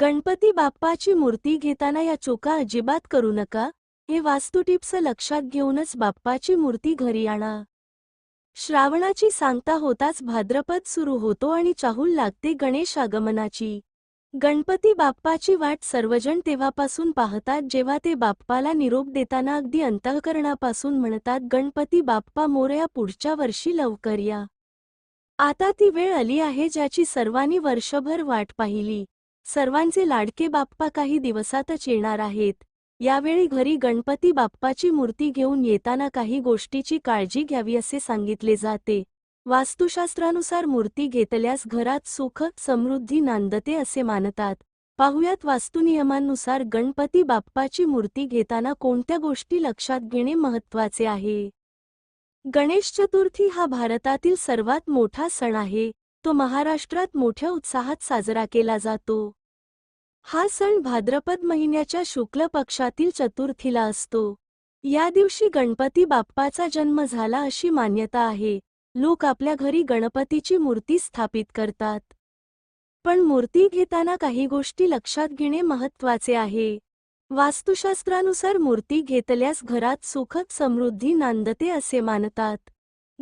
गणपती बाप्पाची मूर्ती घेताना या चुका अजिबात करू नका. हे वास्तुटिप्स लक्षात घेऊनच बाप्पाची मूर्ती घरी आणा. श्रावणाची सांगता होताच भाद्रपद सुरू होतो आणि चाहूल लागते गणेश आगमनाची. गणपती बाप्पाची वाट सर्वजण तेव्हापासून पाहतात जेव्हा ते बाप्पाला निरोप देताना अगदी अंतःकरणापासून म्हणतात गणपती बाप्पा मोरया पुढच्या वर्षी लवकर या. आता ती वेळ आली आहे ज्याची सर्वांनी वर्षभर वाट पाहिली. सर्वांचे लाडके बाप्पा काही दिवसातच येणार आहेत. यावेळी घरी गणपती बाप्पाची मूर्ती घेऊन येताना काही गोष्टीची काळजी घ्यावी असे सांगितले जाते. वास्तुशास्त्रानुसार मूर्ती घेतल्यास घरात सुख समृद्धी नांदते असे मानतात. पाहुयात वास्तुनियमांनुसार गणपती बाप्पाची मूर्ती घेताना कोणत्या गोष्टी लक्षात घेणे महत्त्वाचे आहे? गणेश चतुर्थी हा भारतातील सर्वात मोठा सण आहे. तो महाराष्ट्रात मोठ्या उत्साहात साजरा केला जातो. हा सण भाद्रपद महिन्याच्या शुक्ल पक्षातील चतुर्थीला असतो. या दिवशी गणपती बाप्पाचा जन्म झाला अशी मान्यता आहे. लोक आपल्या घरी गणपतीची मूर्ती स्थापित करतात. पण मूर्ती घेताना काही गोष्टी लक्षात घेणे महत्त्वाचे आहे. वास्तुशास्त्रानुसार मूर्ती घेतल्यास घरात सुखद समृद्धी नांदते असे मानतात.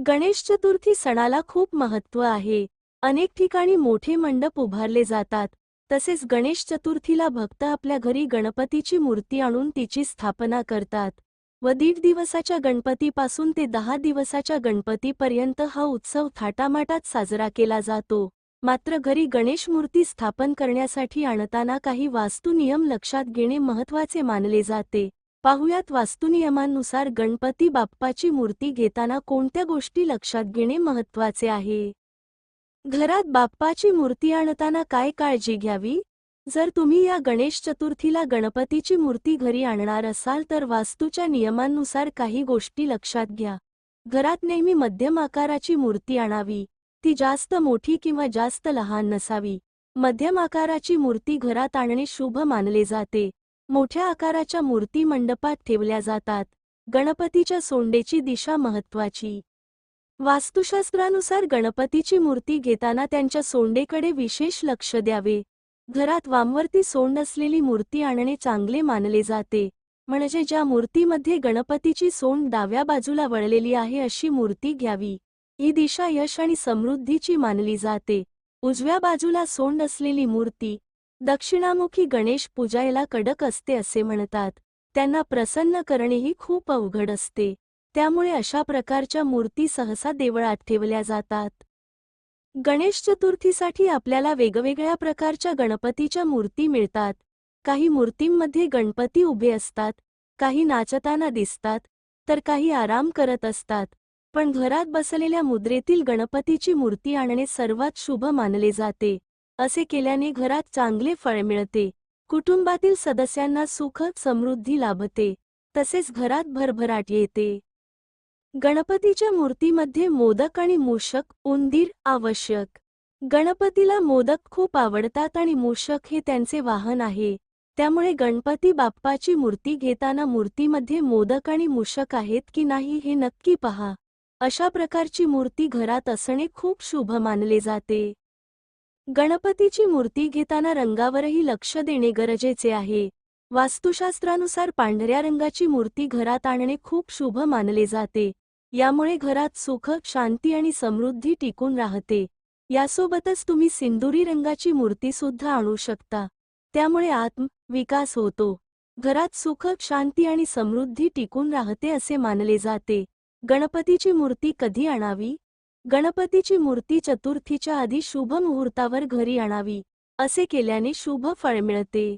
गणेश चतुर्थी सणाला खूप महत्त्व आहे. अनेक ठिकाणी मोठे मंडप उभारले जातात. तसेच गणेश चतुर्थीला भक्त आपल्या घरी गणपतीची मूर्ती आणून तिची स्थापना करतात. व दीड दिवसाच्या गणपतीपासून ते दहा दिवसाच्या गणपतीपर्यंत हा उत्सव थाटामाटात साजरा केला जातो. मात्र घरी गणेश मूर्ती स्थापन करण्यासाठी आणताना काही वास्तुनियम लक्षात घेणे महत्त्वाचे मानले जाते. पाहुयात वास्तुनियमांनुसार गणपती बाप्पाची मूर्ती घेताना कोणत्या गोष्टी लक्षात घेणे महत्त्वाचे आहे? घरात बाप्पाची मूर्ती आणताना काय काळजी घ्यावी? जर तुम्ही या गणेश चतुर्थीला गणपतीची मूर्ती घरी आणणार असाल तर वास्तूच्या नियमांनुसार काही गोष्टी लक्षात घ्या. घरात नेहमी मध्यम आकाराची मूर्ती आणावी. ती जास्त मोठी किंवा जास्त लहान नसावी. मध्यम आकाराची मूर्ती घरात आणणे शुभ मानले जाते. मोठ्या आकाराच्या मूर्ती मंडपात ठेवल्या जातात. गणपतीच्या सोंडेची दिशा महत्वाची वास्तुशास्त्रानुसार गणपतीची मूर्ती घेताना त्यांच्या सोंडेकडे विशेष लक्ष द्यावे. घरात वामवरती सोंड असलेली मूर्ती आणणे चांगले मानले जाते. म्हणजे ज्या मूर्तीमध्ये गणपतीची सोंड डाव्या बाजूला वळलेली आहे अशी मूर्ती घ्यावी. ही दिशा यश आणि समृद्धीची मानली जाते. उजव्या बाजूला सोंड असलेली मूर्ती दक्षिणामुखी गणेश पूजायला कडक असते असे म्हणतात. त्यांना प्रसन्न करणेही खूप अवघड असते. त्यामुळे अशा प्रकारच्या मूर्ती सहसा देवळात ठेवल्या जातात. गणेश चतुर्थीसाठी आपल्याला वेगवेगळ्या प्रकारच्या गणपतीच्या मूर्ती मिळतात. काही मूर्तींमध्ये गणपती उभे असतात काही नाचताना दिसतात तर काही आराम करत असतात. पण घरात बसलेल्या मुद्रेतील गणपतीची मूर्ती आणणे सर्वात शुभ मानले जाते. असे केल्याने घरात चांगले फळ मिळते. कुटुंबातील सदस्यांना सुखद समृद्धी लाभते. तसेच घरात भरभराट येते. गणपतीच्या मूर्तीमध्ये मोदक आणि मूषक उंदीर आवश्यक. गणपतीला मोदक खूप आवडतात आणि मूषक हे त्यांचे वाहन आहे. त्यामुळे गणपती बाप्पाची मूर्ती घेताना मूर्तीमध्ये मोदक आणि मूषक आहेत की नाही हे नक्की पहा. अशा प्रकारची मूर्ती घरात असणे खूप शुभ मानले जाते. गणपतीची मूर्ती घेताना रंगावरही लक्ष देणे गरजेचे आहे. वास्तुशास्त्रानुसार पांढऱ्या रंगाची मूर्ती घरात आणणे खूप शुभ मानले जाते. यामुळे घरात सुख शांती आणि समृद्धी टिकून राहते. यासोबतच तुम्ही सिंदुरी रंगाची मूर्तीसुद्धा आणू शकता. त्यामुळे आत्म विकास होतो. घरात सुख शांती आणि समृद्धी टिकून राहते असे मानले जाते. गणपतीची मूर्ती कधी आणावी? गणपतीची मूर्ती चतुर्थीच्या आधी शुभ मुहूर्तावर घरी आणावी असे केल्याने शुभ फळ मिळते.